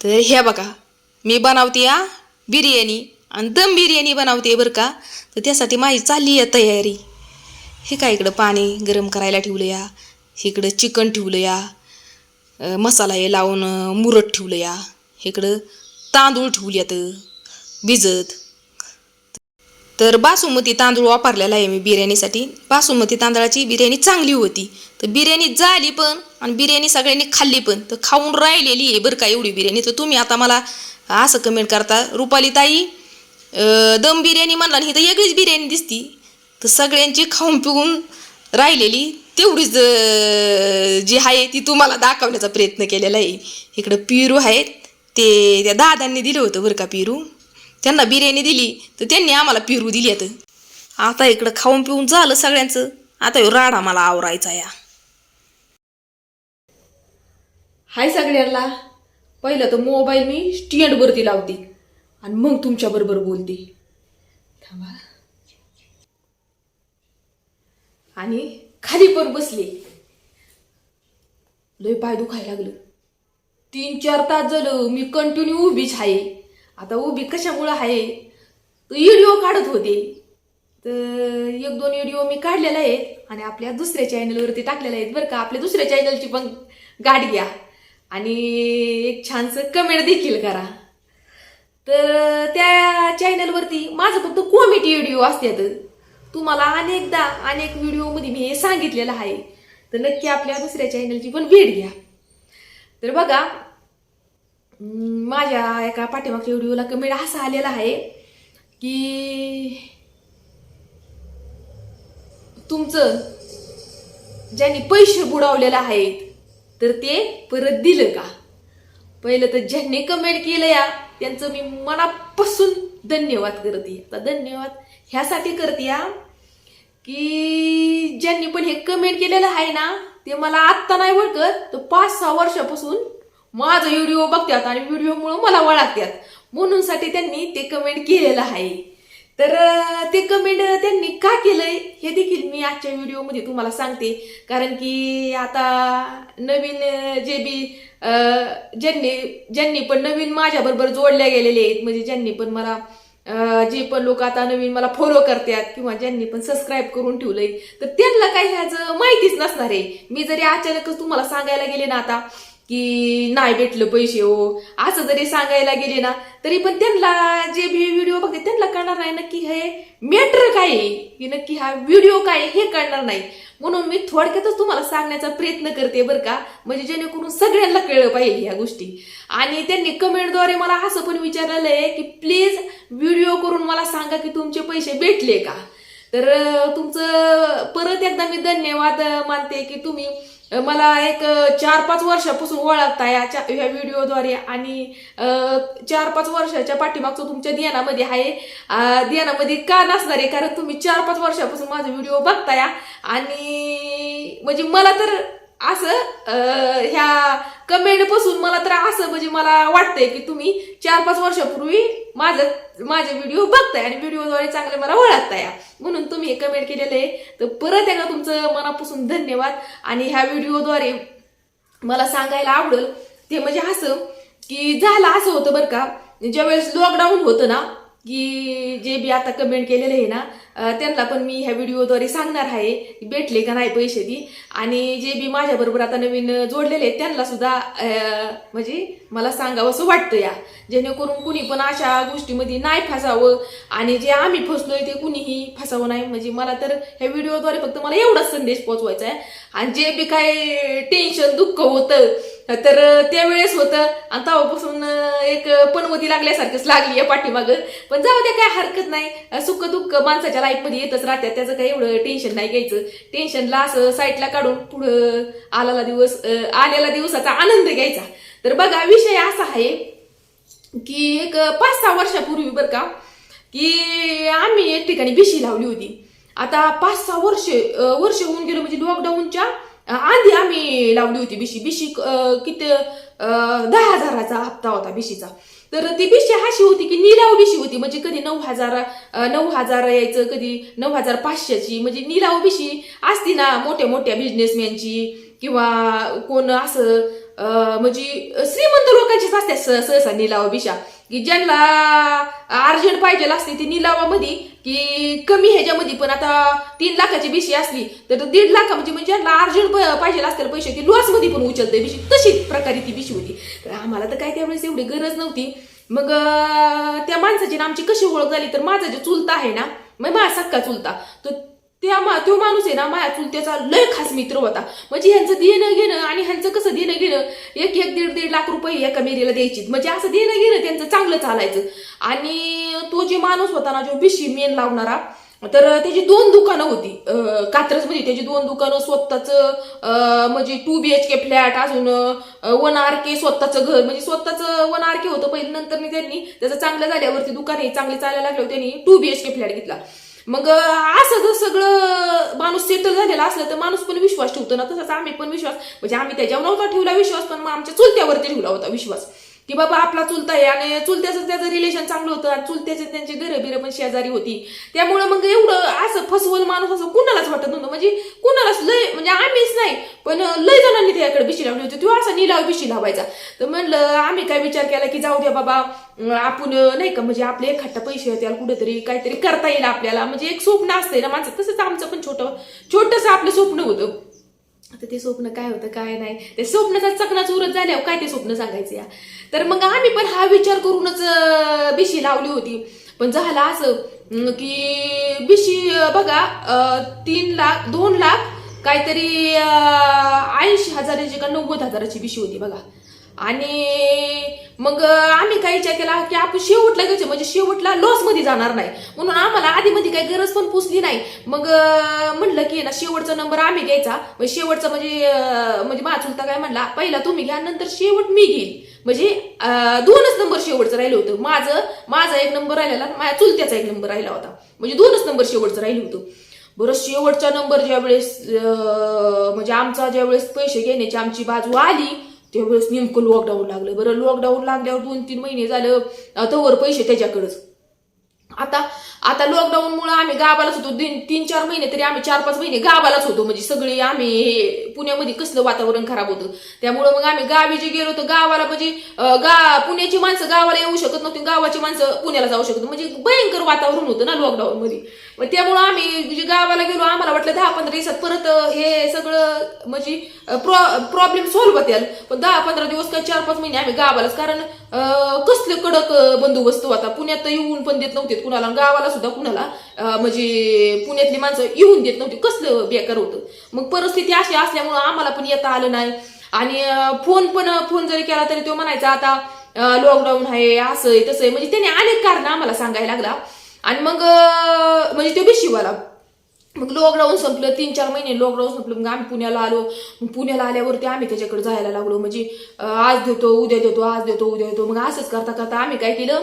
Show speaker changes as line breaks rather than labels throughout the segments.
तर हे बघा मी बनवते या बिर्याणी. आणि दम बिर्याणी बनवते बरं का? तर त्यासाठी माझी चालली आहे तयारी. हे काय इकडं पाणी गरम करायला ठेवलं या इकडं चिकन ठेवलं या मसाला हे लावून मुरट ठेवलं या इकडं तांदूळ ठेवल्यात भिजत. तर बासुमती तांदूळ वापरलेला आहे मी बिर्याणीसाठी. बासुमती तांदळाची बिर्याणी चांगली होती. तर बिर्याणी झाली पण आणि बिर्याणी सगळ्यांनी खाल्ली पण. तर खाऊन राहिलेली आहे बरं का एवढी बिर्याणी. तर तुम्ही आता मला असं कमेंट करता रुपाली ताई दम बिर्याणी म्हणला ही तर वेगळीच बिर्याणी दिसती. तर सगळ्यांची खाऊन पिऊन राहिलेली तेवढीच जी आहे ती तुम्हाला दाखवण्याचा प्रयत्न केलेला आहे. इकडं पिरू आहेत. ते त्या दादांनी दिलं होतं बरं का पिरू. त्यांना बिर्याणी दिली तर त्यांनी आम्हाला पिरू दिली आता. आता इकडं खाऊन पिऊन झालं सगळ्यांचं. आता ह्यो राडा मला आवरायचा या. हाय सगळ्यांना. पहिलं तर मोबाईल मी स्टँडवरती लावते आणि मग तुमच्या बरोबर बोलते. थांबा. आणि खाली पण बसले. लय पाय दुखायला लागलं. तीन चार तास झालं मी कंटिन्यू उभीच आहे. आता उभी कशामुळं आहे? तर व्हिडिओ काढत होते. तर एक दोन व्हिडिओ मी काढलेला आहेत आणि आपल्या दुसऱ्या चॅनलवरती टाकलेले आहेत बरं का? आपल्या दुसऱ्या चॅनलची पण गाठ घ्या. आणि एक छानसं कमेंट देखील करा. तर त्या चॅनलवरती माझं फक्त कॉमेडी व्हिडिओ असतात तुम्हाला अनेकदा अनेक व्हिडिओमध्ये मी हे सांगितलेलं आहे. तर नक्की आपल्या दुसऱ्या चॅनलची पण भेट घ्या. तर बघा माझ्या एका पाठीमागच्या व्हिडिओला कमेंट असा आलेला आहे की तुमचं ज्यांनी पैसे बुडवलेलं आहेत तर ते परत दिलं का? पहिलं तर ज्यांनी कमेंट केलं या त्यांचं मी मनापासून धन्यवाद करते. आता धन्यवाद ह्यासाठी करते या की ज्यांनी पण हे कमेंट केलेलं आहे ना ते मला आत्ता नाही ओळखत तर पाच सहा वर्षापासून माझा व्हिडिओ बघतात आणि व्हिडिओमुळे मला ओळखतात म्हणूनसाठी त्यांनी ते कमेंट केलेलं आहे. तर ते कमेंट त्यांनी का केलंय हे देखील मी आजच्या व्हिडिओमध्ये तुम्हाला सांगते. कारण की आता नवीन जे बी ज्यांनी ज्यांनी पण नवीन माझ्याबरोबर जोडल्या गेलेले आहेत म्हणजे ज्यांनी पण मला जे पण लोक आता नवीन मला फॉलो करतात किंवा ज्यांनी पण सबस्क्राईब करून ठेवलंय तर त्यांना काही ह्याचं माहितीच नसणार आहे. मी जरी अचानकच तुम्हाला सांगायला गेले ना आता की नाही भेटलं पैसे हो. असं जरी सांगायला गेले ना तरी पण त्यांना जे बी व्हिडिओ बघते त्यांना कळणार नाही नक्की हे मॅटर काय आहे? की नक्की हा व्हिडिओ काय हे कळणार नाही. म्हणून मी थोडक्यातच तुम्हाला सांगण्याचा प्रयत्न करते बरं का. म्हणजे जेणेकरून सगळ्यांना कळलं पाहिजे ह्या गोष्टी. आणि त्यांनी कमेंटद्वारे मला असं पण विचारलेलं आहे की प्लीज व्हिडिओ करून मला सांगा की तुमचे पैसे भेटले का? तर तुमचं परत एकदा मी धन्यवाद मानते की तुम्ही मला एक चार पाच वर्षापासून ओळखता या ह्या व्हिडिओद्वारे आणि चार पाच वर्षाच्या पाठीमागचं तुमच्या ध्यानामध्ये आहे. ध्यानामध्ये का नसणार आहे? कारण तुम्ही चार पाच वर्षापासून माझा व्हिडिओ बघताया. आणि म्हणजे मला तर असं ह्या कमेंटपासून मला तर असं म्हणजे मला वाटतंय की तुम्ही चार पाच वर्षापूर्वी माझं माझे व्हिडिओ बघताय आणि व्हिडिओद्वारे चांगले मला ओळखताय. म्हणून तुम्ही हे कमेंट केलेलं आहे. तर परत एकदा तुमचं मनापासून धन्यवाद. आणि ह्या व्हिडिओद्वारे मला सांगायला आवडेल ते म्हणजे असं की झालं असं होतं बरं का ज्यावेळेस लॉकडाऊन होतं ना की जे बी आता कमेंट केलेलं आहे ना त्यांना पण मी ह्या व्हिडिओद्वारे सांगणार आहे भेटले का नाही पैसे ती. आणि जे बी माझ्याबरोबर आता नवीन जोडलेले आहेत त्यांना सुद्धा म्हणजे मला सांगावं असं वाटतं या. जेणेकरून कुणी पण अशा गोष्टीमध्ये नाही फसावं आणि जे आम्ही फसलोय ते कुणीही फसावं नाही. म्हणजे मला तर ह्या व्हिडिओद्वारे फक्त मला एवढाच संदेश पोचवायचा आहे आणि जे बी काय टेन्शन दुःख होतं तर त्यावेळेस होतं. आणि तेव्हापासून एक पणवती लागल्यासारखंच लागली आहे पाठीमागं. पण जाऊ द्या काय हरकत नाही. सुख दुःख माणसाच्या लाईफमध्ये येतच राहत्या त्याचं काही एवढं टेन्शन नाही घ्यायचं. टेन्शनला असं साईडला काढून पुढं आलेला दिवस आलेला दिवसाचा आनंद घ्यायचा. तर बघा विषय असा आहे की एक पाच सहा वर्षापूर्वी बरं का की आम्ही एक ठिकाणी बिशी लावली होती. आता पाच सहा वर्ष वर्ष होऊन गेलो म्हणजे लॉकडाऊनच्या आधी आम्ही लावली होती बिशी बिशी किती अं, दहा हजाराचा हप्ता होता बिशीचा तर ती बिशी अशी होती की निलाव बिशी होती. म्हणजे कधी नऊ हजार नऊ हजार यायचं कधी नऊ हजार पाचशेची. म्हणजे निराव बिशी असती ना मोठ्या मोठ्या बिझनेसमॅनची किंवा कोण असं म्हणजे श्रीमंत लोकांचीच असते स- सहसा निलाव बिशा की ज्यांना अर्जंट पाहिजे असते ती निलावामध्ये की कमी ह्याच्यामध्ये. पण आता तीन लाखाची बिशी असली तर दीड लाखा म्हणजे म्हणजे ज्यांना अर्जंट पाहिजे असतील पैसे ती लॉसमध्ये पण उचलते बिशी. तशी प्रकारे ती बिशी होती. तर आम्हाला तर काय त्यावेळेस एवढी गरज नव्हती. मग त्या माणसाची ना आमची कशी ओळख झाली तर माझा जे चुलता आहे ना मग माझा सक्का चुलता तो त्या मा तो माणूस आहे ना माझ्या चुलत्याचा लय खास मित्र होता. म्हणजे ह्यांचं देणं घेणं आणि ह्यांचं कसं देणं घेणं एक एक दीड दीड लाख रुपये एका मेरीला द्यायची म्हणजे असं देणं घेणं त्यांचं चांगलं चालायचं. आणि तो जे माणूस होता ना जो बिशी मेन लावणारा तर त्याची दोन दुकानं होती. कात्रजमध्ये त्याची दोन दुकानं स्वतःच म्हणजे two B H K flat अजून वन आर के स्वतःचं घर. म्हणजे स्वतःचं वन आर के होतं पहिले नंतर त्यांनी त्याचं चांगलं झाल्यावरती दुकान हे चांगले चालायला लागलं त्यांनी two B H K flat घेतला. मग असं जर सगळं माणूस सेटल झालेला असलं तर माणूस पण विश्वास ठेवतो ना तसाच आम्ही पण विश्वास. म्हणजे आम्ही त्याच्यावर नव्हता ठेवला विश्वास पण मग आमच्या चुलत्यावरती ठेवला होता विश्वास. की बाबा आपला चुलता आहे आणि चुलत्याचं त्याचं रिलेशन चांगलं होतं आणि चुलत्याचे त्यांचे घरं बिरं पण शेजारी होती. त्यामुळे मग एवढं असं फसवल माणूस असं कुणालाच वाटत नव्हतं. म्हणजे कुणालाच लय म्हणजे आम्हीच नाही पण लय जणांनी त्याकडे बिशी लावली होती. तो असा निलाव बिशी लावायचा. तर म्हणलं आम्ही काय विचार केला की जाऊ द्या बाबा आपण नाही का म्हणजे आपले एखादा पैसे त्याला कुठेतरी काहीतरी करता येईल आपल्याला. म्हणजे एक स्वप्न असतंय ना माणसं. तसंच आमचं पण छोटं छोटंसं आपलं स्वप्न होतं. आता ते स्वप्न काय होतं काय नाही. ते स्वप्नाचा चकनाच उरत झाल्यावर काय ते स्वप्न सांगायचं या? तर मग आम्ही पण हा विचार करूनच बिशी लावली होती. पण झालं असं की बिशी बघा तीन लाख दोन लाख काहीतरी ऐंशी हजाराची का नव्वद हजाराची बिशी होती बघा. आणि मग आम्ही काय विचार केला की आपण शेवटला घ्यायचं म्हणजे शेवटला लॉसमध्ये जाणार नाही. म्हणून आम्हाला आधी मध्ये काही गरज पण पुसली नाही. मग म्हणलं की ना शेवटचा नंबर आम्ही घ्यायचा. म्हणजे शेवटचा म्हणजे म्हणजे माझा चुलता काय म्हणला पहिला तुम्ही घ्या नंतर शेवट मी घेईल. म्हणजे दोनच नंबर शेवटचं राहिलं होतं. माझं माझा एक नंबर राहिलेला माझ्या चुलत्याचा एक नंबर राहिला होता. म्हणजे दोनच नंबर शेवटचं राहिलं होतं. बरं शेवटचा नंबर ज्यावेळेस म्हणजे आमचा ज्यावेळेस पैसे घेण्याची आमची बाजू आली त्यावेळेस नेमकं लॉकडाऊन लागलं. बरं लॉकडाऊन लागल्यावर दोन तीन महिने झालं अं, वर पैसे त्याच्याकडंच. आता आता लॉकडाऊनमुळं आम्ही गावालाच होतो. तीन तीन चार महिने तरी आम्ही चार पाच महिने गावालाच होतो. म्हणजे सगळे आम्ही हे पुण्यामध्ये कसलं वातावरण खराब होतं. त्यामुळं मग आम्ही गावी जे गेलो तर गावाला म्हणजे गा पुण्याची माणसं गावाला येऊ शकत नव्हती गावाची माणसं पुण्याला जाऊ शकत म्हणजे भयंकर वातावरण होतं ना लॉकडाऊनमध्ये मग त्यामुळं आम्ही जे गावाला गेलो आम्हाला वाटलं दहा पंधरा दिवसात परत हे सगळं म्हणजे प्रॉ प्रॉब्लेम सॉल्व्ह होतील पण दहा पंधरा दिवस काय चार पाच महिने आम्ही गावालाच. कारण कसले कडक बंदोबस्त होता. पुण्यात येऊन पण देत नव्हते कुणाला गावाला मला सुद्धा कुणाला म्हणजे पुण्यातली माणसं येऊन देत नव्हती. कसलं बेकार होतं? मग परिस्थिती अशी असल्यामुळं आम्हाला पण येता आलं नाही. आणि फोन पण फोन जरी केला तरी तो म्हणायचा आता लॉकडाऊन आहे असं आहे तसं आहे. म्हणजे त्याने अनेक कारण आम्हाला सांगायला लागला. आणि मग म्हणजे तो बिशीवाला मग लॉकडाऊन संपलं तीन चार महिने लॉकडाऊन संपलं मग आम्ही पुण्याला आलो. पुण्याला आल्यावरती आम्ही त्याच्याकडे जायला लागलो. म्हणजे आज देतो उद्या देतो आज देतो उद्या देतो. मग असंच करता करता आम्ही काय केलं?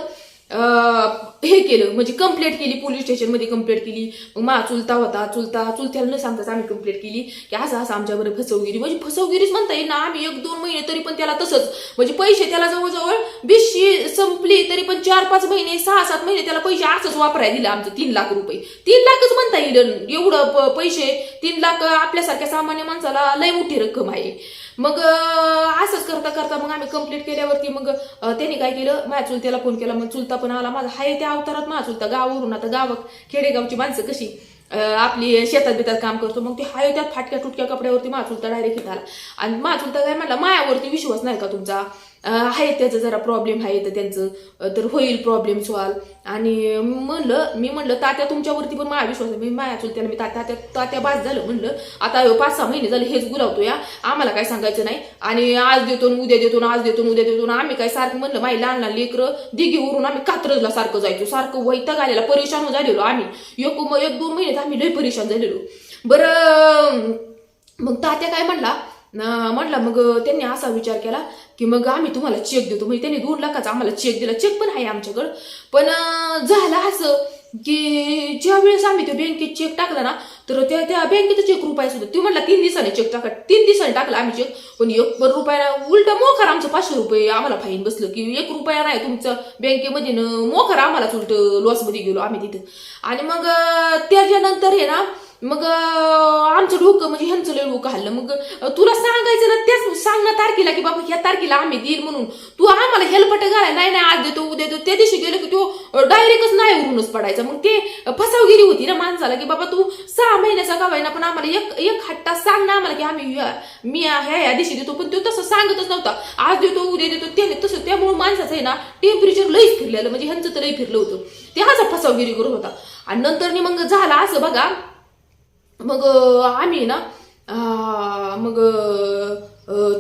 हे केलं म्हणजे कंप्लेंट केली पोलीस स्टेशनमध्ये कंप्लेंट केली. मग मा चुलता होता चुलता चुलत्याला न सांगताच आम्ही कंप्लेंट केली. की असं असं आमच्याबरोबर फसवगिरी. म्हणजे फसवगिरीच म्हणता येईल ना आम्ही एक दोन महिने तरी पण त्याला तसंच. म्हणजे पैसे त्याला जवळजवळ बीसशी संपली तरी पण चार पाच महिने सहा सात महिने त्याला पैसे असंच वापरायला दिलं आमचं तीन लाख रुपये. तीन लाखच म्हणता येईल. एवढं पैसे तीन लाख आपल्यासारख्या सामान्य माणसाला लय मोठी रक्कम आहे. मग असंच करता करता मग आम्ही कंप्लीट केल्यावरती मग त्यांनी काय केलं? माझ्या चुलत्याला फोन केला. मग चुलता पण आला. माझा हाय त्या अवतारात. माझा चुलता गावावरून. आता गाव खेडेगावची माणसं कशी आपली शेतात बितात काम करतो. मग ते हाय त्यात फाटक्या तुटक्या कपड्यावरती माझा चुलता डायरेक्ट इथं आला. आणि माझा चुलता काय म्हणला मायावरती विश्वास नाही का तुमचा? आहे त्याचं जरा प्रॉब्लेम आहे तर त्यांचं तर होईल प्रॉब्लेम सॉल्व आणि म्हणलं मी म्हणलं तात्या तुमच्यावरती पण माझा विश्वास मी माया चुलत्याला मी तात्या तात्या तात्या झालं म्हणलं आता पाच सहा महिने झाले हेच गुलावतो या. आम्हाला काय सांगायचं नाही. आणि आज देतो उद्या देतो आज देतो उद्या देतो आम्ही काय सारखं म्हणलं माई लहान लहान लेकरं दिघीवरून आम्ही कात्रजला सारखं जायचो. सारखं वैताग आलेला परेशान झालेलो आम्ही. एक म- एक दोन महिन्यात आम्ही लय परेशान झालेलो. बरं मग तात्या काय म्हणला म्हटलं मग त्यांनी असा विचार केला की मग आम्ही तुम्हाला चेक देतो. म्हणजे त्यांनी दोन लाखाचा आम्हाला चेक दिला. चेक पण आहे आमच्याकडं. पण झालं असं की ज्या वेळेस आम्ही त्या बँकेत चेक टाकला ना तर त्या त्या बँकेचा चेक रुपया सुद्धा ते म्हटला तीन दिवसाने चेक टाका. तीन दिवसाने टाकला आम्ही चेक पण एक पण रुपया उलटा मोखर आमचं पाचशे रुपये आम्हाला फाईन बसलं की एक रुपया नाही तुमचं. बँकेमध्ये न मोखर आम्हालाच उलट लॉसमध्ये गेलो आम्ही तिथं. आणि मग त्याच्यानंतर हे ना मग आमचं डोकं म्हणजे ह्यांचं लय डोकं हल्लं. मग तुला सांगायचं ना त्याच सांग ना तारखेला की बाबा ह्या तारखेला आम्ही देईल म्हणून. तू आम्हाला हेल्पट घालाय नाही नाही आज देतो उद्या देतो. त्या दिवशी गेलो की तो डायरेक्टच नाही उरूनच पडायचा. मग ते फसावगिरी होती ना माणसाला की बाबा तू सहा महिन्याचा गावायना पण आम्हाला एक एक हट्टा सांग ना आम्हाला की आम्ही मी ह्या ह्या दिवशी देतो. पण तो तसं सांगतच नव्हता. आज देतो उद्या देतो. त्याने तसं त्यामुळे माणसाचं आहे ना टेम्परेचर लईच फिरलेलं. म्हणजे ह्यांचं तर लई फिरलं होतं. ते हाच फसावगिरी करत होता. आणि नंतर मग झाला असं बघा मग आम्ही ना मग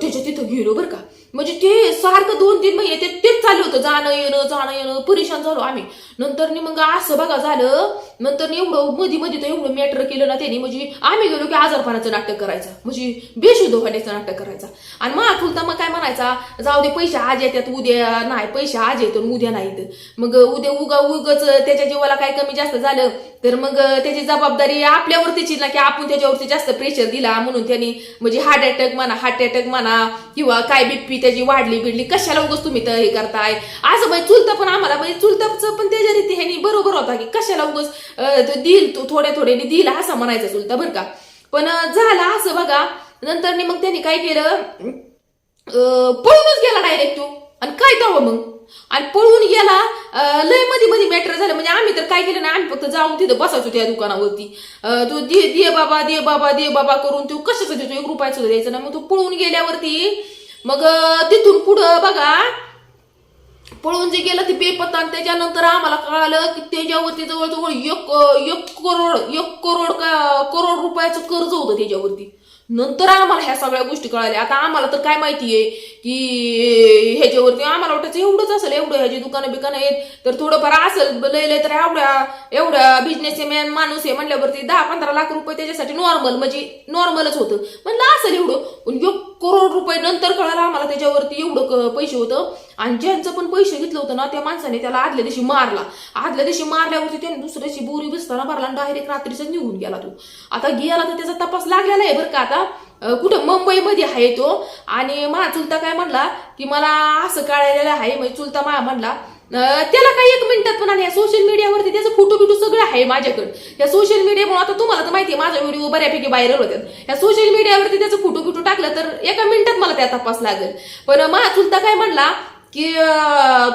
त्याच्या तिथं गेलो बरं का. म्हणजे ते सारखं दोन तीन महिने ते तेच चालू होतं. जाणं येणं जाणं येणं परेशान झालो आम्ही. नंतर मग असं बघा झालं नंतर एवढं मध्ये मध्ये तर एवढं मॅटर केलं ना त्यांनी. म्हणजे आम्ही गेलो की आजारपणाचं नाटक करायचं. म्हणजे बेशुद्ध होण्याचं नाटक करायचा. आणि मग चुलता मग काय म्हणायचा? जाऊ दे पैसे आज येतात उद्या नाही. पैसे आज येतो आणि उद्या नाहीत. मग उद्या उगा उगच त्याच्या जीवाला काय कमी जास्त झालं तर मग त्याची जबाबदारी आपल्यावरतीची ना की आपण त्याच्यावरती जास्त प्रेशर दिला म्हणून त्यांनी म्हणजे हार्ट अटॅक म्हणा हार्ट अटॅक म्हणा किंवा काय बीपी त्याची वाढली बिडली कशाला उगस तुम्ही तर हे करताय? असं बाई चुलतं पण आम्हाला म्हणजे चुलताचं पण त्याच्या रीती ह्यानी बरोबर होता की कशाला उगस दिल तू थोडे थोडे थोड्या थोड्याने असं म्हणायचं चुलता बरं का. पण झाला झालं असं बघा नंतर मग त्यांनी काय केलं पळूनच गेला डायरेक्ट तू. आणि काय तेव्हा मग? आणि पळून गेला लयमध्ये मध्ये मॅटर झालं. म्हणजे आम्ही तर काय केलं ना आम्ही फक्त जाऊन तिथं बसायचो त्या दुकानावरती. तो दे बाबा दे बाबा दे बाबा करून तो कशाचं देतो? एक रुपयाचं सुद्धा द्यायचं ना मग तो पळून गेल्यावरती मग तिथून पुढं बघा. पळून जे गेलं ते बेपत्ता आणि त्याच्यानंतर आम्हाला कळालं की त्याच्यावरती जवळजवळ एक एक करोड एक करोड का करोड रुपयाचं कर्ज होतं त्याच्यावरती. नंतर आम्हाला ह्या सगळ्या गोष्टी कळाल्या. आता आम्हाला तर काय माहितीये की ह्याच्यावरती आम्हाला वाटायचं एवढंच असेल एवढं ह्याची दुकानं बिकानं आहेत. तर थोडंफार असेल लय लय तर एवढ्या एवढ्या बिझनेसमॅन माणूस आहे म्हणल्यावरती दहा पंधरा लाख रुपये त्याच्यासाठी नॉर्मल म्हणजे नॉर्मलच होतं. म्हणलं असेल एवढं. पण एक करोड रुपये नंतर कळालं आम्हाला त्याच्यावरती एवढं क- पैसे होतं. आणि ज्यांचं पण पैसे घेतलं होतं ना त्या माणसाने त्याला आदल्या दिवशी मारला. आदल्या दिवशी मारल्यावरती त्याने दुसऱ्याची बोरी बसताना भरला आणि डायरेक्ट रात्रीचा निघून गेला तो. आता गेला तर त्याचा तपास लागलेला आहे बरं का आता. कुठं? मुंबईमध्ये आहे तो. आणि माझा चुलता काय म्हणला? की मला असं कळलेलं आहे म्हणजे चुलता माया म्हणला त्याला काही एक मिनिटात पण आणि सोशल मीडियावरती त्याचं फोटो बिटो सगळं आहे माझ्याकडे. या सोशल मीडियामुळे आता तुम्हाला तर माहिती आहे माझा व्हिडिओ बऱ्यापैकी व्हायरल होतात. या सोशल मीडियावरती त्याचं फोटो बिटो टाकलं तर एका मिनिटात मला त्या तपास लागेल. पण माझा चुलता काय म्हणला की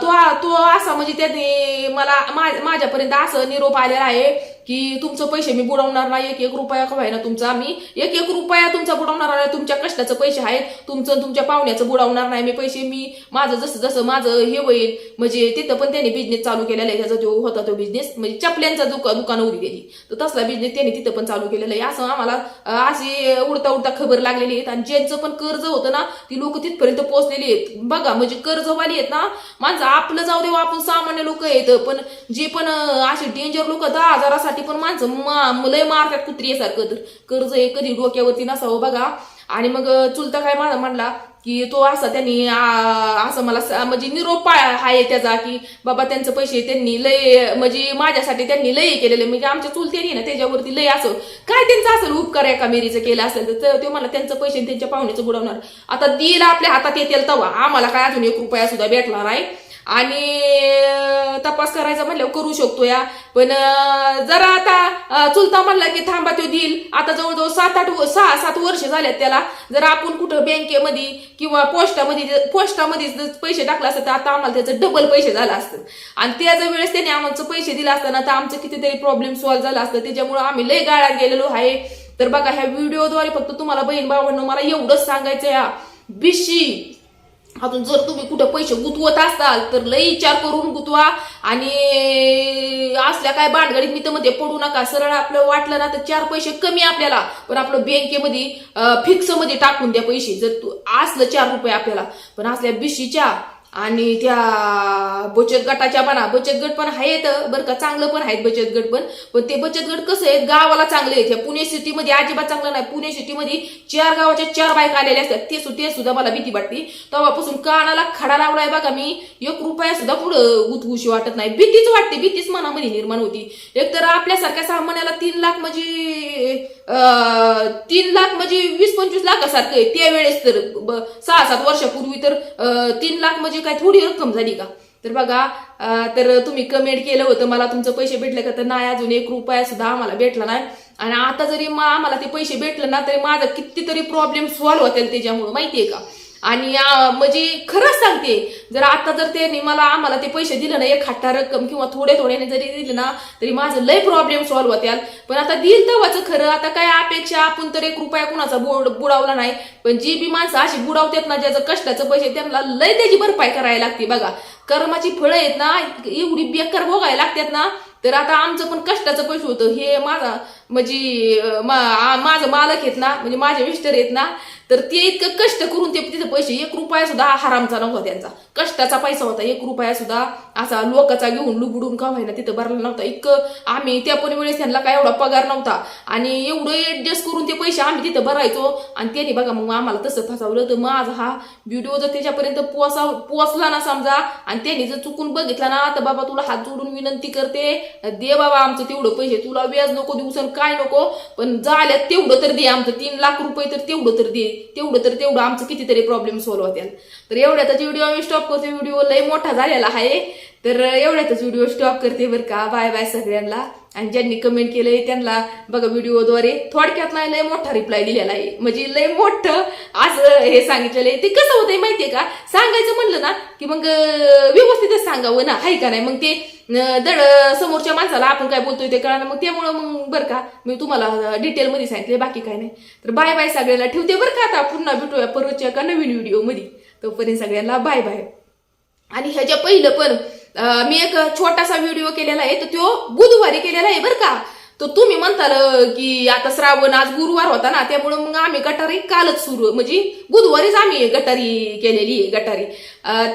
तो तो असा म्हणजे त्याने मला माझ्यापर्यंत असं निरोप आलेला आहे की तुमचं पैसे मी बुडवणार नाही एक एक रुपया का ना तुमचा आम्ही? एक एक रुपया तुमचा बुडवणार नाही तुमच्या कष्टाचं पैसे आहेत तुमचं तुमच्या पाहुण्याचं बुडवणार नाही. मी पैसे मी माझं जसं जसं माझं हे होईल म्हणजे तिथं पण त्यांनी बिझनेस चालू केलेला आहे. त्याचा जो होता तो बिझनेस म्हणजे चपल्यांचा दुका दुकान उभी गेली तर तसला बिझनेस त्यांनी तिथं पण चालू केलेला आहे. असं आम्हाला अशी उडता उडता खबर लागलेली आहेत. आणि ज्यांचं पण कर्ज होतं ना ती लोक तिथपर्यंत पोहोचलेली आहेत. बघा म्हणजे कर्जवाली आहेत ना माणसं आपलं जाऊ देऊ आपण सामान्य लोक आहेत. पण जे पण असे डेंजर लोक दहा हजारासाठी पण माणसं मा- लय मारतात कुत्रीसारखं. तर कर्ज हे कधी डोक्यावरती नसावं बघा. आणि मग चुलता काय माझा म्हणला की तो असा त्यांनी असं मला म्हणजे निरोप आहे त्याचा की बाबा त्यांचं पैसे त्यांनी लय म्हणजे माझ्यासाठी त्यांनी लय केलेले. म्हणजे आमच्या चुलत्यानी ना त्याच्यावरती लय असं काय त्यांचं असेल उपकार एका मेरीचं केलं असेल तर ते मला त्यांचं पैसे त्यांच्या पाहुण्याचं बुडवणार. आता दिल आपल्या हातात येतील तवा आम्हाला काय अजून एक रुपया सुद्धा भेटला नाही. आणि तपास करायचा म्हणल्यावर करू शकतो या. पण जरा आता चुलता म्हणला की थांबा तो देईल. आता जवळजवळ सात आठ व- सहा सात वर्ष झाल्यात त्याला. जर आपण कुठं बँकेमध्ये किंवा पोस्टामध्ये पोस्टामध्ये जर पैसे टाकले असतं तर आता आम्हाला त्याचं डबल पैसे झालं असतं. आणि त्याच्या वेळेस त्याने आमचं पैसे दिले असताना तर आमचं कितीतरी प्रॉब्लेम सॉल्व्ह झाला असतं. त्याच्यामुळे आम्ही लय गाळ्यात गेलेलो आहे. तर बघा ह्या व्हिडिओद्वारे फक्त तुम्हाला बहीण भावांना मला एवढंच सांगायचं या बिशी अजून जर तुम्ही कुठं पैसे गुतवत असाल तर लई विचार करून गुतवा. आणि असल्या काय भांडगडीत मी तर मध्ये पडू नका. सरळ आपलं वाटलं ना तर चार पैसे कमी आपल्याला. पण आपलं बँकेमध्ये फिक्समध्ये टाकून द्या पैसे. जर तू असलं चार रुपये आपल्याला. पण असल्या बिशीच्या आणि त्या बचत गटाच्या म्हणा बचत गट पण आहेत बरं का चांगलं पण आहेत बचत गट पण. पण ते बचत गट कसं आहेत गावाला चांगले आहेत. पुणे सिटीमध्ये अजिबात चांगलं नाही. पुणे सिटीमध्ये चार गावाच्या चार बायका आलेल्या असतात. ते सुद्धा सुद्धा मला भीती वाटते. तेव्हापासून कानाला खडा लावलाय बघा मी. एक रुपया सुद्धा पुढं गुतगुशी वाटत नाही. भीतीच वाटते भीतीच मनामध्ये निर्माण होती. एक तर आपल्यासारख्या सामान्याला तीन लाख म्हणजे तीन लाख म्हणजे वीस पंचवीस लाखासारखं आहे. त्यावेळेस तर ब- सहा सात वर्षापूर्वी तर तीन लाख म्हणजे काय थोडी रक्कम झाली का? तर बघा तर तुम्ही कमेंट केलं होतं मला तुमचं पैसे भेटले का? तर नाही अजून एक रुपया सुद्धा आम्हाला भेटला नाही. आणि आता जरी आम्हाला ते पैसे भेटले ना तरी माझा कितीतरी प्रॉब्लेम सॉल्व्ह होतील त्याच्यामुळे. माहितीये का? आणि म्हणजे खरंच सांगते जर आता जर त्यांनी मला आम्हाला ते पैसे दिले ना एक हट्टा रक्कम किंवा थोडे थोड्याने जरी दिले ना तरी माझं लय प्रॉब्लेम सॉल्व्ह होत्याल. पण आता दिल तेव्हाच खरं आता काय अपेक्षा आपण तर एक रुपया कुणाचा बुड बुडावला नाही. पण जी बी माणसं अशी बुडावतात ना ज्याचं कष्टाचं पैसे त्यांना लय त्याची भरपाई करायला लागते बघा. कर्माची फळं आहेत ना एवढी बेकार भोगायला लागतात ना तर आता आमचं पण कष्टाचं पैसे होतं. हे माझा म्हणजे मा- माझं मालक आहेत ना म्हणजे माझे मिस्टर आहेत ना तर ते इतकं कष्ट करून ते तिथे पैसे एक रुपया सुद्धा हरामचा नव्हता त्यांचा. कष्टाचा पैसा होता एक रुपया सुद्धा असा लोकाचा घेऊन लुबडून का व्हायना तिथं भरला नव्हता. इतकं आम्ही त्या पण वेळेस त्यांना काय एवढा पगार नव्हता. आणि एवढं ऍडजस्ट करून ते पैसे आम्ही तिथं भरायचो. आणि त्यांनी बघा मग आम्हाला तसं फसवलं. तर माझा हा व्हिडिओ जर त्याच्यापर्यंत पोचा पोचला ना समजा आणि त्यांनी जर चुकून बघितला ना तर बाबा तुला हात जोडून विनंती करते. दे बाबा आमचं तेवढं पैसे तुला व्याज नको दिवसन काय नको? पण झाल्यात तेवढं तर दे आमचं. तीन लाख रुपये तर तेवढं तर दे. तेवढं तर तेवढं आमचं कितीतरी प्रॉब्लेम सॉल्व्ह होत्या तर एवढ्यातच व्हिडिओ आम्ही स्टॉप करतो. व्हिडिओ लय मोठा झालेला आहे. तर एवढ्यातच व्हिडिओ स्टॉप करते बरं का. बाय बाय सगळ्यांना. आणि ज्यांनी कमेंट केलंय त्यांना बघा व्हिडिओद्वारे थोडक्यात नाही लय मोठा रिप्लाय दिलेला आहे. म्हणजे लय मोठं असं हे सांगितलेलं आहे. ते कसं होतंय माहितीये का? सांगायचं म्हणलं ना की मग व्यवस्थितच सांगावं ना. हाय का नाही? मग ते दड समोरच्या माणसाला आपण काय बोलतोय ते कळणार मग त्यामुळं मग बरं का मी तुम्हाला डिटेलमध्ये सांगितले बाकी काय नाही. तर बाय बाय सगळ्याला ठेवते बरं का आता पुन्हा भेटूया परवाच्या का नवीन व्हिडिओमध्ये. तोपर्यंत सगळ्यांना बाय बाय आणि ह्याच्या पहिलं पण मी एक छोटासा व्हिडिओ केलेला आहे तर तो बुधवारी केलेला आहे बरं का. तर तुम्ही म्हणताल की आता श्रावण आज गुरुवार होता ना त्यामुळे मग आम्ही गटारी कालच सुरू म्हणजे बुधवारीच आम्ही गटारी केलेली आहे गटारी.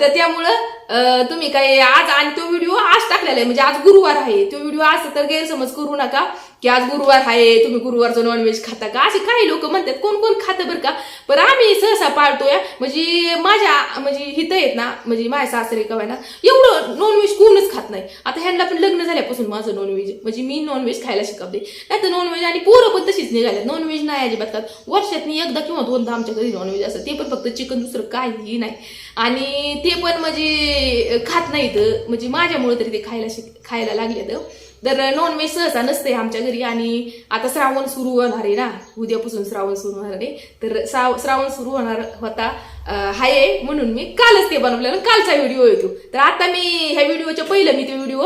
तर त्यामुळं तुम्ही काय आज आणि तो व्हिडिओ आज टाकलेला आहे म्हणजे आज गुरुवार आहे तो व्हिडिओ आज तर गैरसमज करू नका. की आज गुरुवार आहे तुम्ही गुरुवारचं नॉनव्हेज खाता का? असे काही लोक म्हणतात कोण कोण खातं बरं का? पण आम्ही सहसा पाळतोय म्हणजे माझ्या म्हणजे हित आहेत ना म्हणजे माझ्या सासरे का ना एवढं नॉनव्हेज कोणच खात नाही. आता ह्यांना पण लग्न झाल्यापासून माझं नॉनव्हेज म्हणजे मी नॉनव्हेज खायला शिकवते. नाही तर नॉनव्हेज आणि पोरं पण तशीच निघाले नॉनव्हेज नाही अजिबात खात. वर्षात एकदा किंवा दोनदा आमच्या घरी नॉनव्हेज असतं. ते पण फक्त चिकन दुसरं काहीही नाही. आणि ते पण म्हणजे खात नाहीत. म्हणजे माझ्यामुळे तरी ते खायला शिक खायला लागले तर नॉनव्हेज सहसा नसते आमच्या घरी आणि आता श्रावण सुरू होणार आहे ना. उद्यापासून श्रावण सुरू होणार आहे. तर श्राव- श्रावण सुरू होणार होता. अं, हाय म्हणून मी कालच ते बनवलेलं. कालचा व्हिडिओ येतो. तर आता मी ह्या व्हिडिओच्या पहिलं मी ते व्हिडिओ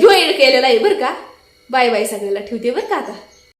जॉईन केलेला आहे बरं का. बाय बाय सगळ्याला ठेवते बरं का आता?